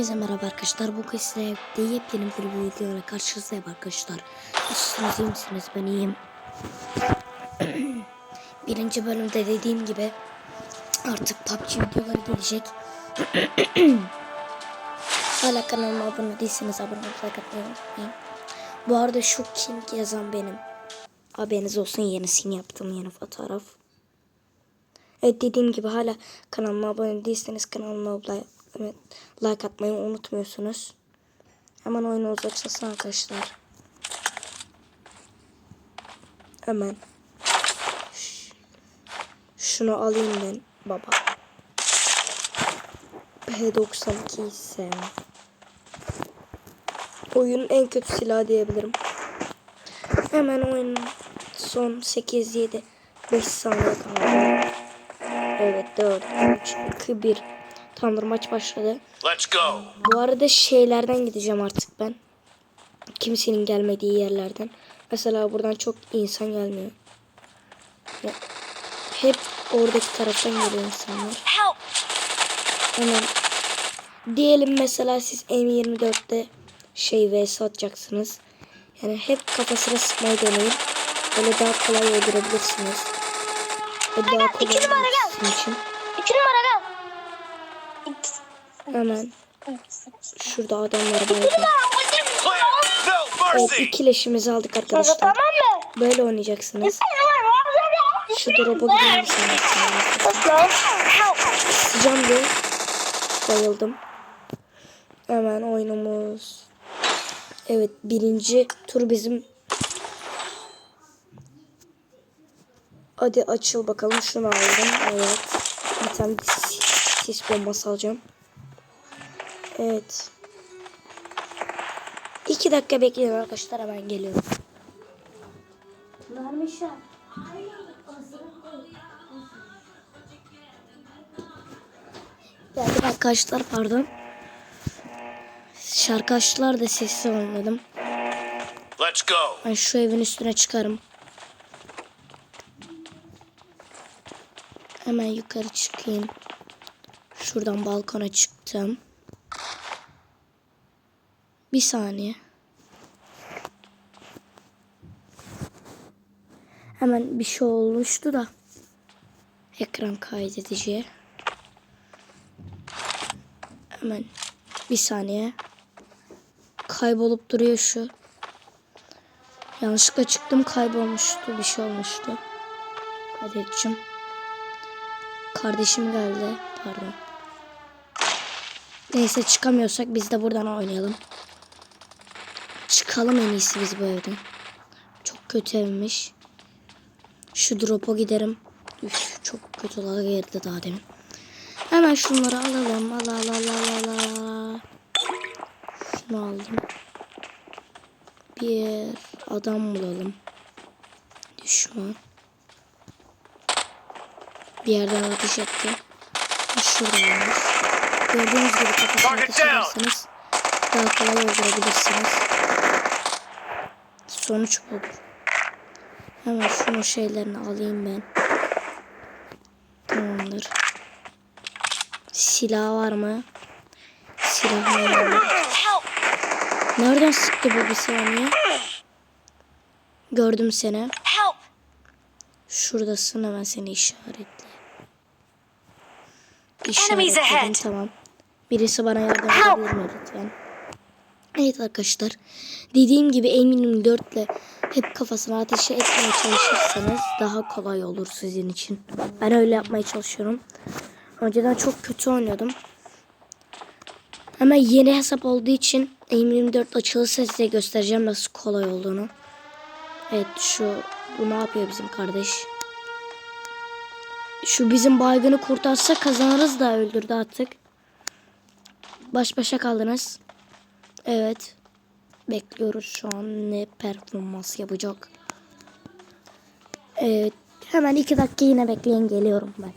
Herkese merhaba arkadaşlar. Bugün size de yepyeni bir videoyla karşınızdayım arkadaşlar. Nasılsınız iyi misiniz? Ben iyiyim. Birinci bölümde dediğim gibi artık PUBG videoları gelecek. Hala kanalıma abone değilseniz abone atmayı unutmayın. Bu arada şu King yazan benim. Haberiniz olsun yenisini yaptım yeni fotoğraf. Evet dediğim gibi hala kanalıma abone değilseniz kanalıma like, evet, like atmayı unutmuyorsunuz. Hemen oyunu uzaksasın arkadaşlar. Hemen. Şunu alayım ben baba. P92 ise oyunun en kötü silahı diyebilirim. Hemen oyunun son 8-7 5 saniye kaldı. Evet 4, 3, 2, 1. Tamamdır maç başladı. Let's go. Bu arada şeylerden gideceğim artık ben. Kimsenin gelmediği yerlerden. Mesela buradan çok insan gelmiyor. Ya, hep oradaki taraftan geliyor insanlar. Help! Hemen diyelim mesela siz M24'te şey vs atacaksınız. Yani hep kafasına sıkmayı deneyin. Öyle daha kolay öldürebilirsiniz. Ve daha kolay için. Hemen şurada adamlar var. Evet iki leşimizi aldık arkadaşlar. Tamam mı? Böyle oynayacaksınız. Şu drop'a gider misiniz? Sıcağım diye bayıldım. Hemen oyunumuz. Evet birinci tur bizim. Hadi açıl bakalım şunu aldım. Evet. Bir tane sis bombası alacağım. Evet. İki dakika bekleyin arkadaşlar hemen geliyorum. Vermişler. Geldim arkadaşlar pardon. Şarkı açtılar da sessiz olmadım. Let's go. Ben şu evin üstüne çıkarım. Hemen yukarı çıkayım. Şuradan balkona çıktım. Bir saniye. Hemen bir şey olmuştu da. Ekran kaydediciye. Hemen bir saniye. Kaybolup duruyor şu. Yanlışlıkla çıktım kaybolmuştu. Bir şey olmuştu. Kaydedeceğim. Kardeşim geldi. Pardon. Neyse çıkamıyorsak biz de buradan oynayalım. Çıkalım en iyisi biz bu evden. Çok kötü evmiş. Şu drop'a giderim. Üf, çok kötü olarak girdi daha demin. Hemen şunları alalım. Al al al al al. Şunu aldım. Bir adam bulalım. Düşman. Bir yerden ateş etti. Şuradaymış. Gördüğünüz gibi kafasına ateş ederseniz daha kolay öldürebilirsiniz. Sonuç budur. Hemen şunun şeylerini alayım ben. Tamamdır. Silah var mı? Silah var mı? Nereden sıktı bu bir saniye? Gördüm seni. Şuradasın hemen seni işaretle. İşaretledim tamam. Birisi bana yardım edebilir mi lütfen? Evet arkadaşlar. Dediğim gibi eminim 4 ile hep kafasına ateşe etmeye çalışırsanız daha kolay olur sizin için. Ben öyle yapmaya çalışıyorum. Önceden çok kötü oynuyordum. Ama yeni hesap olduğu için M24 açılırsa size göstereceğim nasıl kolay olduğunu. Evet şu bu ne yapıyor bizim kardeş? Şu bizim baygını kurtarsa kazanırız da öldürdü artık. Baş başa kaldınız. Evet. Bekliyoruz şu an ne performans yapacak. Evet. Hemen iki dakika yine bekleyin geliyorum ben.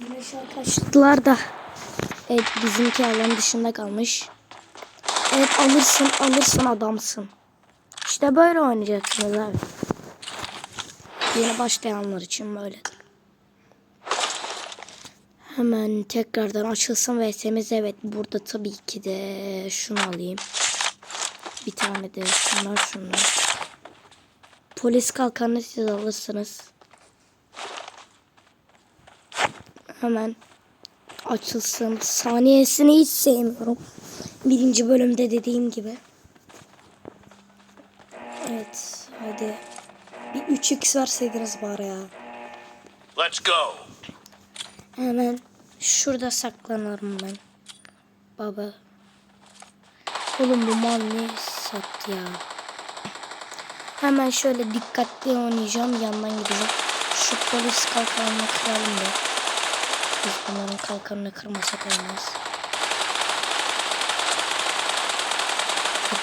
Yine şarkı açtılar da. Evet bizimki alan dışında kalmış. Evet alırsın alırsın adamsın. İşte böyle oynayacaksınız abi. Yeni başlayanlar için böyledir. Hemen tekrardan açılsın VS'miz. Evet burada tabii ki de şunu alayım. Bir tane de şunlar şunlar. Polis kalkanını siz alırsınız. Hemen açılsın. Saniyesini hiç sevmiyorum. Birinci bölümde dediğim gibi. Evet hadi. Bir 3x verseydiniz bari ya. Let's go. Hemen şurada saklanırım ben. Baba. Oğlum bu mal ne sattı ya. Hemen şöyle dikkatli oynayacağım. Yandan gideceğim. Şu polis kalkanını kıralım da. Biz bunların kalkanını kırmasak olmaz.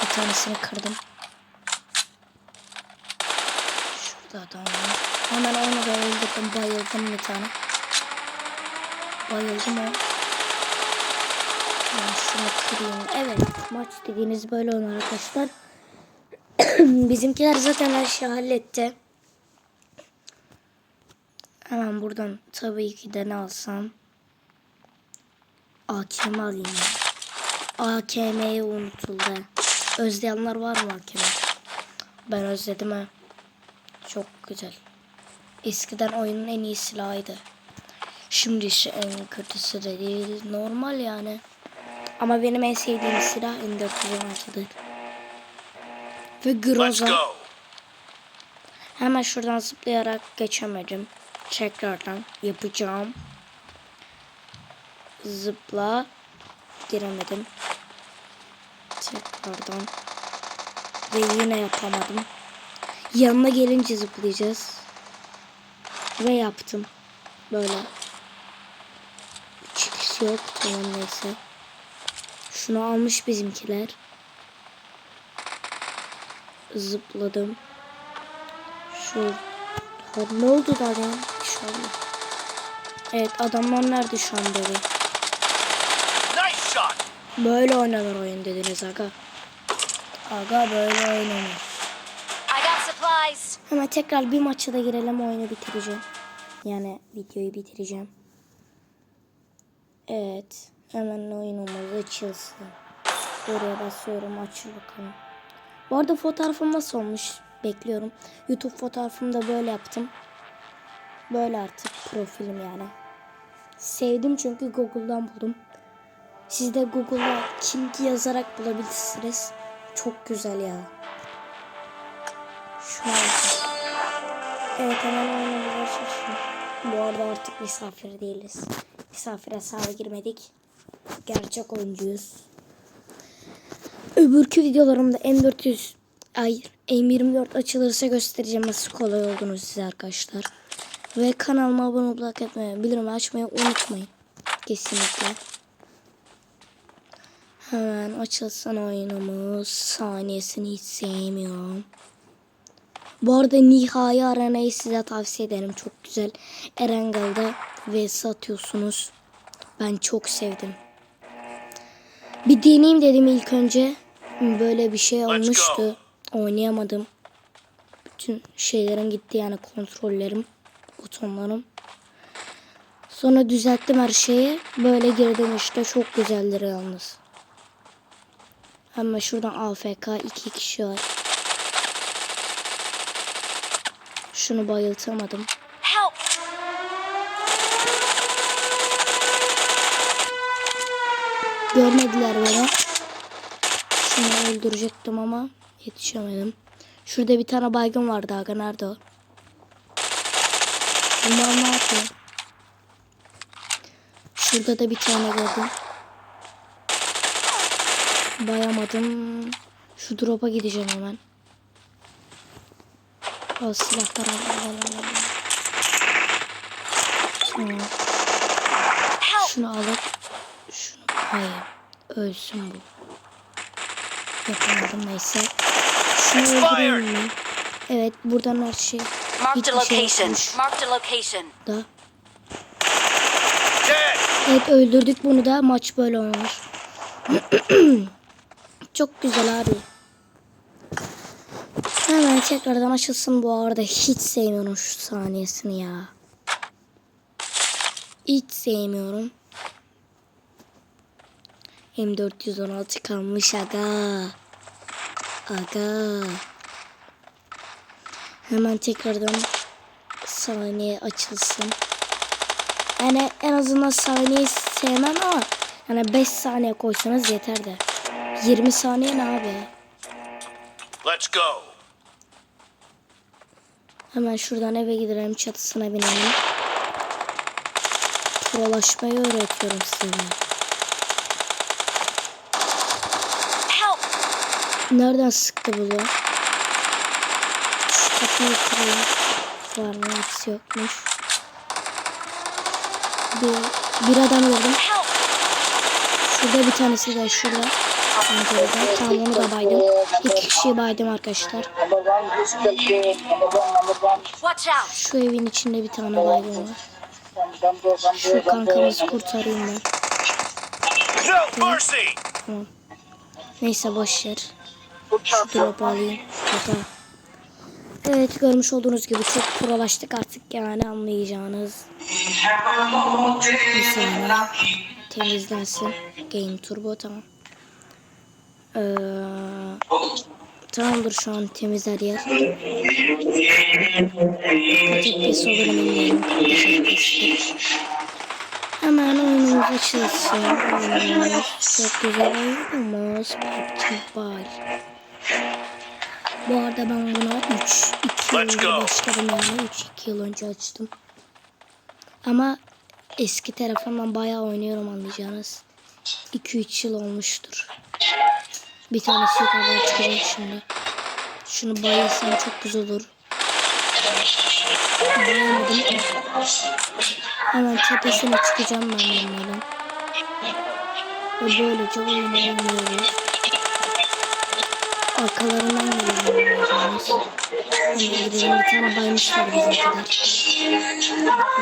Bir tanesini kırdım. Var. Hemen onu da öldürdüm. Bayıldım bir tane. Bayıldım o. Ben şunu kırayım. Evet maç dediğiniz böyle olur arkadaşlar. Bizimkiler zaten her şeyi halletti. Hemen buradan tabii ki de ne alsam. AKM alayım ya. AKM'yi unutuldu. Özleyenler var mı AKM? Ben özledim ha. Çok güzel. Eskiden oyunun en iyi silahıydı. Şimdi ise en kötüsü de değil. Normal yani. Ama benim en sevdiğim silah M416'dır. Ve Groza. Hemen şuradan zıplayarak geçemedim. Tekrardan yapacağım. Zıpla. Giremedim. Tekrardan. Ve yine yapamadım. Yanına gelince zıplayacağız. Ve yaptım. Böyle. Çıkış yok. Tamam neyse. Şunu almış bizimkiler. Zıpladım. Şu Ha, ne oldu da ya? Şu an. Evet adamlar nerede şu an shot. Böyle oynanır oyun dediniz aga. Aga böyle oynanır. Supplies. Hemen tekrar bir maça da girelim oyunu bitireceğim. Yani videoyu bitireceğim. Evet. Hemen oyunumuz açılsın. Oraya basıyorum açıl bakalım. Bu arada fotoğrafım nasıl olmuş? Bekliyorum. YouTube fotoğrafımı da böyle yaptım. Böyle artık profilim yani. Sevdim çünkü Google'dan buldum. Siz de Google'a Kinki yazarak bulabilirsiniz. Çok güzel ya. Şu an. Evet hemen oynamaya başlasın. Bu arada artık misafir değiliz. Misafir hesaba girmedik. Gerçek oyuncuyuz. Öbürkü videolarımda M400 hayır M24 açılırsa göstereceğim nasıl kolay olduğunu size arkadaşlar. Ve kanalıma abone olup like etmeyi, bildirimi açmayı unutmayın. Kesinlikle. Hemen açılsın oyunumuz. Saniyesini hiç sevmiyorum. Bu arada Nihai Arena'yı size tavsiye ederim. Çok güzel. Erengal'da vs atıyorsunuz. Ben çok sevdim. Bir deneyeyim dedim ilk önce. Böyle bir şey olmuştu. Oynayamadım. Bütün şeylerim gitti yani kontrollerim, butonlarım. Sonra düzelttim her şeyi. Böyle girdim işte. Çok güzeldir yalnız. Hemen şuradan AFK iki kişi var. Şunu bayıltamadım. Help. Görmediler beni. Şunu öldürecektim ama yetişemedim. Şurada bir tane baygın vardı aga nerede o? Bunlar ne yapıyor? Şurada da bir tane gördüm. Bayamadım. Şu drop'a gideceğim hemen. O silahlar al al al al. al. Tamam. Help. Şunu alıp şunu hayır ölsün bu. Yapamadım neyse. Şunu öldüreyim mi? Evet buradan her şey hiçbir şey location. Marked a location. da. Evet öldürdük bunu da maç böyle olmuş. Çok güzel abi. Hemen tekrardan açılsın bu arada. Hiç sevmiyorum şu saniyesini ya. Hiç sevmiyorum. M416 kalmış aga. Aga. Hemen tekrardan saniye açılsın. Yani en azından saniyeyi sevmem ama yani 5 saniye koysanız yeter de. 20 saniye ne abi? Let's go. Hemen şuradan eve gidelim çatısına binelim. Prolaşmayı öğretiyorum size. Help! Nereden sıktı bu kapıyı kırayım. Var mı? Hepsi yokmuş. Bir, bir adam gördüm. Help! Şurada bir tanesi de şurada. Pencereden. Tamam onu da baydım. İki kişiyi baydım arkadaşlar. Şu evin içinde bir tane baygın var. Şu kankamızı kurtarayım ben. Tamam. Neyse boş ver. Şu sir. drop'u alayım. Hatta. Evet görmüş olduğunuz gibi çok prolaştık artık yani anlayacağınız. Bir saniye. Temizlensin. Game Turbo tamam. Ee, tamamdır şu an temiz her yer. Eminim. Patates. Hemen oyunumuz açılsın. Çok güzel oyunumuz. Mobile. Bu arada ben bunu 3 2 yıl Let's önce go. başladım yani 3 2 yıl önce açtım. Ama eski telefondan bayağı oynuyorum anlayacağınız. 2-3 yıl olmuştur. Bir tanesi yukarıdan çıkacak şimdi. Şunu bayılsam çok güzel olur. Bayamadım. Hemen tepesine çıkacağım ben bunların. Ve böylece oyunu oynuyoruz. Arkalarından geliyor oynayacağımız. Hemen gidelim bir tane baymışlar bizimkiler.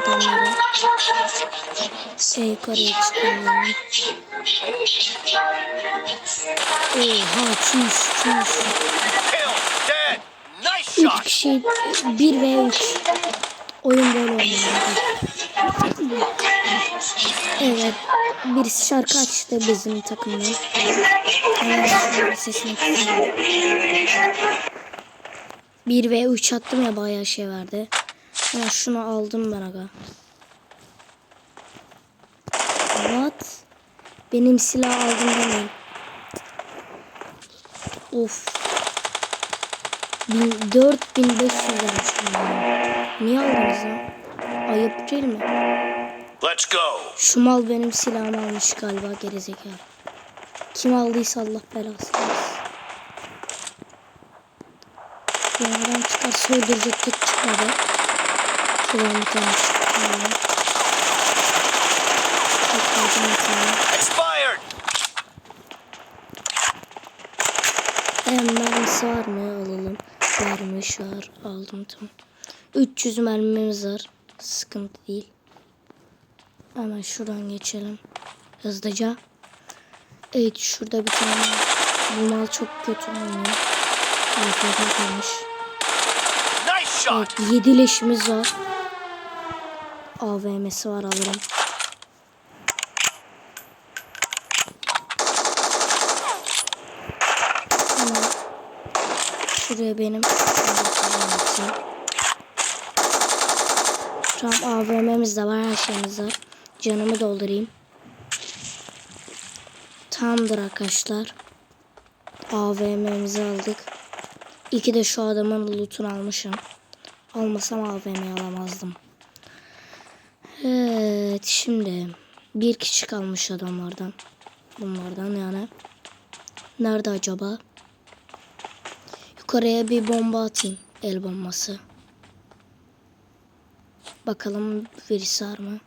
Adamları. E yukarıya çıkalım. Oha çüş çüş. Kill. Dead. Nice 3 shot. kişi 1 ve 3. Oyun böyle oynuyor. Evet. Birisi şarkı açtı bizim takımdan. Evet, şimdi sesini kısayım. 1 ve 3 attım ya bayağı şey verdi. Ya şunu aldım ben aga. What? Benim silah aldım demeyin. Of. 1000 4500 vermişim ya. Niye aldınız lan? Ayıp değil mi? Let's go. Şu mal benim silahımı almış galiba gerizekalı. Kim aldıysa Allah belasını versin. Bu adam çıkarsa öldürecektik çıkmadı. Şuradan bir tane bir. Expired. Hem mermisi var mı? Alalım. Varmış var. Aldım tamam. 300 mermimiz var. Sıkıntı değil. Hemen şuradan geçelim. Hızlıca. Evet şurada bir tane. Bu mal çok kötü oynuyor. Kalmış. Shot. Evet 7 leşimiz var. AVM'si var alırım. Hemen şuraya benim Tamam AVM'miz de var her şeyimiz var. Canımı doldurayım. Tamamdır arkadaşlar. AVM'mizi aldık. İki de şu adamın lootunu almışım. Almasam AVM'yi alamazdım. Evet şimdi bir kişi kalmış adamlardan. Bunlardan yani. Nerede acaba? Yukarıya bir bomba atayım. El bombası. Bakalım birisi var mı?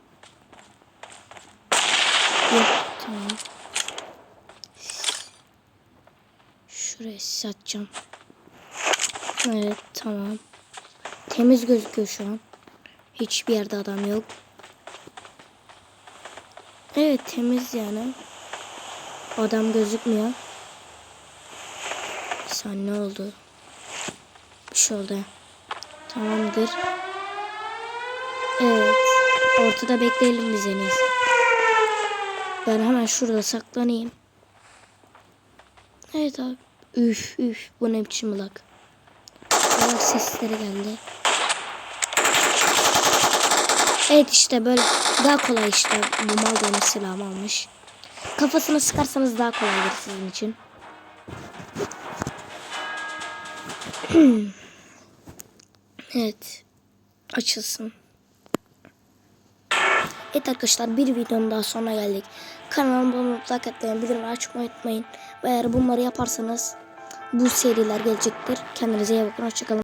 Yok tamam. Şuraya satacağım. Evet tamam. Temiz gözüküyor şu an. Hiçbir yerde adam yok. Evet temiz yani. Adam gözükmüyor. Saniye ne oldu? Bir şey oldu. Tamamdır. Evet. Ortada bekleyelim biz en iyisi. Ben hemen şurada saklanayım. Evet abi. Üf üf. Bu ne biçim lag. Lag sesleri geldi. Evet işte böyle daha kolay işte. Bu mal benim silahımı almış. Kafasına sıkarsanız daha kolaydır sizin için. evet. Açılsın. Evet arkadaşlar bir videonun daha sonuna geldik. Kanalıma abone olup like atmayı, bildirim açmayı unutmayın. Ve eğer bunları yaparsanız bu seriler gelecektir. Kendinize iyi bakın. Hoşçakalın.